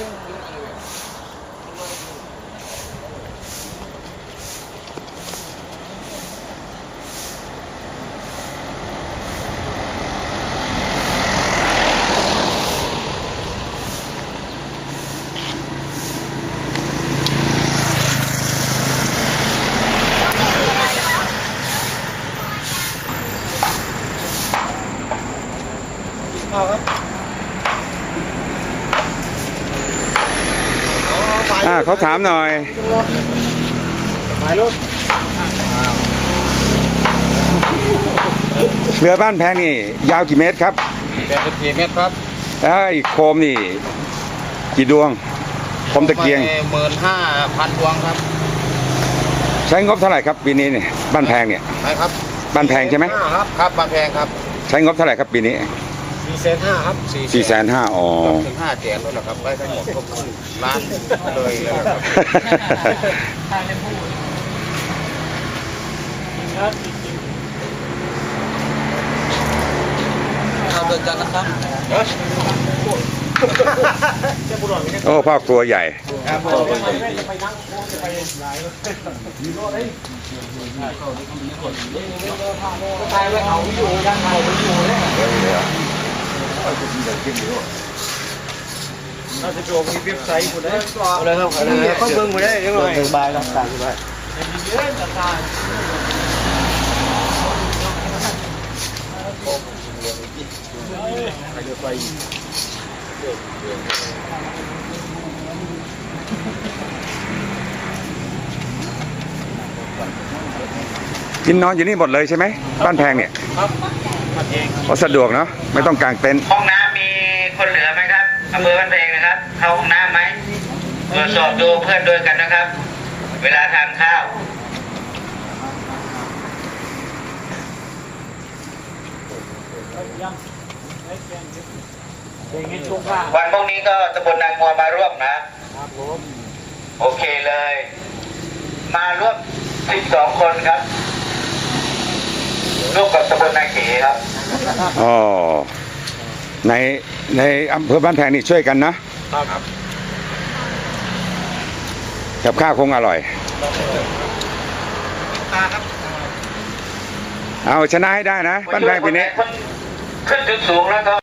เอาครับอ่าเขาถามหน่อยหมายรถเรือบ้านแพงนี่ ยาวกี่เมตรครับแปดสิบสี่เมตรครับแล้วไอ้โคมนี่ กี่ดวงโคมตะเกียงหมื่นห้าพันดวงครับ ใช้งบเท่าไหร่ครับปีนี้เนี่ยบ้านแพงเนี่ยไปครับบ้านแพงใช่ไหมครับครับบางแพงครับ ใช้งบเท่าไหร่ครับปีนี้ สี่แสนห้าครับสี่แสนห้าอ๋อถึงห้าแสนแล้วเหรอครับไปทั้งหมดก็ครึ่งล้านเลยแล้วครับเราเดินกันนะครับโอ้พ่อครัวใหญ่ครับผมตายแล้วเขาอยู่ยังไงเขาอยู่เลย น่าจะโจมมีเว็บไซต์คุณได้เอาเลยครับเอาเลยเขาเบิ่งมาได้ยังไงสบายครับตามสบายกินนอนอยู่นี่หมดเลยใช่ไหมบ้านแพงเนี่ยครับ มาเองเพราะสะดวกเนาะไม่ต้องกางเต็นท์ห้องน้ำมีคนเหลือไหมครับอำเภอบ้านเพลงนะครับเข้าห้องน้ำไหมตรวจสอบดูเพื่อนด้วยกันนะครับ เวลาทานข้าวอย่างนี้ช่วงข้างวันพรุ่งนี้ก็ตำบลนางมัวมาร่วมนะครับผมโอเคเลย มาร่วม 12 คนครับ ร่วมกับตำบลนาเขครับอ๋อในในอำเภอบ้านแพงนี่ช่วยกันนะครับกับข้าวคงอร่อยตาครับเอาชนะให้ได้นะบ้านแพงปีนี้ ขึ้นจุดสูงแล้วก็